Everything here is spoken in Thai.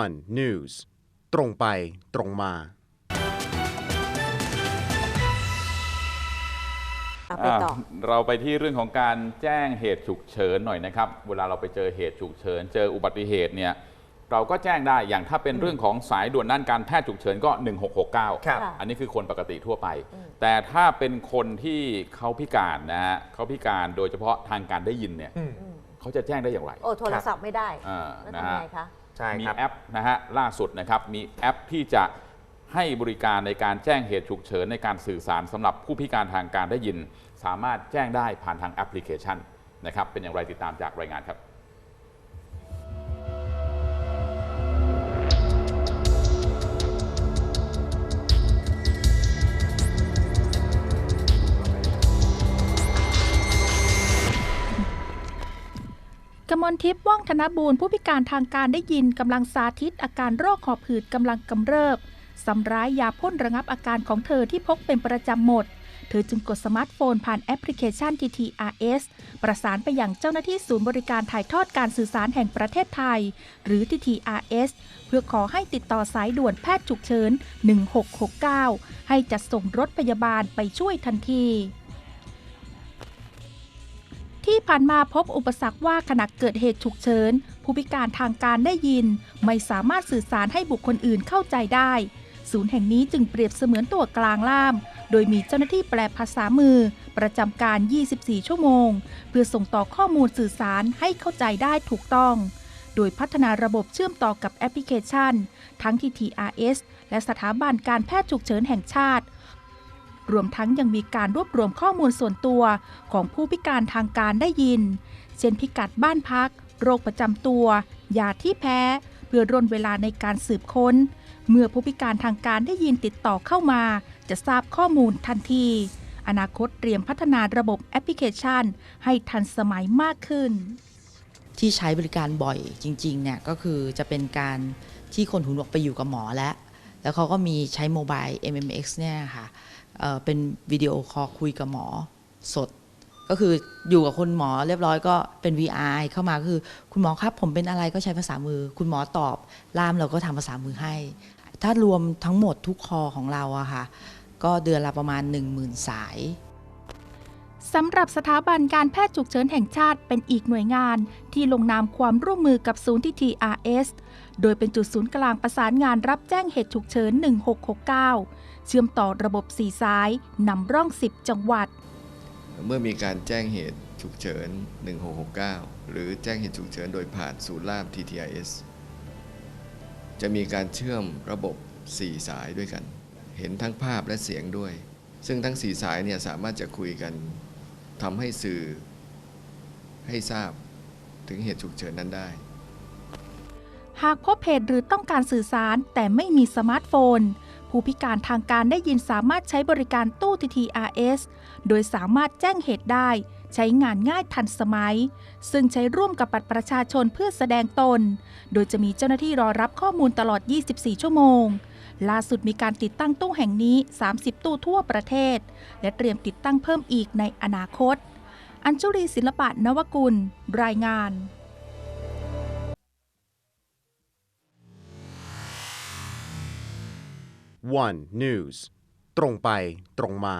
one news ตรงไปตรงมาอะไปต่อาเราไปที่เรื่องของการแจ้งเหตุฉุกเฉินหน่อยนะครับ เวลาเราไปเจอเหตุฉุกเฉิน เจออุบัติเหตุเนี่ยเราก็แจ้งได้อย่างถ้าเป็นเรื่องของสายด่วนด้านการแพทย์ฉุกเฉินก็ 1669ครับอันนี้คือคนปกติทั่วไป แต่ถ้าเป็นคนที่เขาพิการนะฮะเขาพิการโดยเฉพาะทางการได้ยินเนี่ยอืมเขาจะแจ้งได้อย่างไร โอ้โทรศัพท์ไม่ได้อ่าแล้วนะทำฮะไงคะ ใช่มีครับ แอปนะฮะล่าสุดนะครับมีแอปที่จะให้บริการในการแจ้งเหตุฉุกเฉินในการสื่อสารสำหรับผู้พิการทางการได้ยิน สามารถแจ้งได้ผ่านทางแอปพลิเคชันนะครับเป็นอย่างไรติดตามจากรายงานครับ กมลทิพย์ว่องธนบูรณ์ผู้พิการทางการได้ยินกำลังสาธิตอาการโรคหอบหืดกำลังกำเริบสำร้ายยาพ่นระงับอาการของเธอที่พกเป็นประจำหมด เธอจึงกดสมาร์ทโฟนผ่านแอปพลิเคชัน TTRS ประสานไปยังเจ้าหน้าที่ศูนย์บริการถ่ายทอดการสื่อสารแห่งประเทศไทย หรือ TTRS เพื่อขอให้ติดต่อสายด่วนแพทย์ฉุกเฉิน 1669 ให้จัดส่งรถพยาบาลไปช่วยทันที ผ่านมาพบอุปสรรคว่าขณะเกิดเหตุฉุกเฉินผู้พิการทางการได้ยิน ไม่สามารถสื่อสารให้บุคคลอื่นเข้าใจได้ ศูนย์แห่งนี้จึงเปรียบเสมือนตัวกลางล่าม โดยมีเจ้าหน้าที่แปลภาษามือ ประจำการ 24 ชั่วโมง เพื่อส่งต่อข้อมูลสื่อสารให้เข้าใจได้ถูกต้อง โดยพัฒนาระบบเชื่อมต่อกับแอปพลิเคชัน ทั้งที่ TRS และสถาบันการแพทย์ฉุกเฉินแห่งชาติ รวมทั้งยังมีการรวบรวมข้อมูลส่วนตัวของผู้พิการทางการได้ยิน เช่นพิกัดบ้านพัก โรคประจำตัวยาที่แพ้ เพื่อร่นเวลาในการสืบค้น เมื่อผู้พิการทางการได้ยินติดต่อเข้ามา จะทราบข้อมูลทันที อนาคตเตรียมพัฒนาระบบแอปพลิเคชัน ให้ทันสมัยมากขึ้น ที่ใช้บริการบ่อยจริงๆเนี่ยก็คือจะเป็นการที่คนหูหนวกไปอยู่กับหมอแล้ว แล้วเขาก็มีใช้โมบาย MMX เนี่ยค่ะเเป็นวิดีโอคอลคุยกับหมอสด ก็คืออยู่กับคุณหมอเรียบร้อยก็เป็น VR เข้ามาคือ คุณหมอครับผมเป็นอะไรก็ใช้ภาษามือ คุณหมอตอบล่ามเราก็ทำภาษามือให้ ถ้ารวมทั้งหมดทุกคอของเราอะค่ะ ก็เดือนละประมาณ 10,000 สาย สำหรับสถาบันการแพทย์ฉุกเฉินแห่งชาติเป็นอีกหน่วยงานที่ลงนามความร่วมมือกับศูนย์ที่ TRS โดยเป็นจุดศูนย์กลางประสานงานรับแจ้งเหตุฉุกเฉิน 1669 เชื่อมต่อระบบ 4 สาย นำร่อง 10 จังหวัด เมื่อมีการแจ้งเหตุฉุกเฉิน 1669 หรือแจ้งเหตุฉุกเฉินโดยผ่านศูนย์ล่าม TTIS จะมีการเชื่อมระบบ 4 สายด้วยกัน เห็นทั้งภาพและเสียงด้วย ซึ่งทั้ง 4 สายเนี่ยสามารถจะคุยกัน ทำให้สื่อให้ทราบถึงเหตุฉุกเฉินนั้นได้ หากพบเหตุหรือต้องการสื่อสารแต่ไม่มีสมาร์ทโฟน ผู้พิการทางการได้ยินสามารถใช้บริการตู้ TTRS โดยสามารถแจ้งเหตุได้ ใช้งานง่ายทันสมัย ซึ่งใช้ร่วมกับบัตรประชาชนเพื่อแสดงตน โดยจะมีเจ้าหน้าที่รอรับข้อมูลตลอด 24 ชั่วโมง ล่าสุดมีการติดตั้งตู้แห่งนี้ 30 ตู้ทั่วประเทศ และเตรียมติดตั้งเพิ่มอีกในอนาคต อัญชุรีศิลปะนวกุล รายงาน one news ตรงไปตรงมา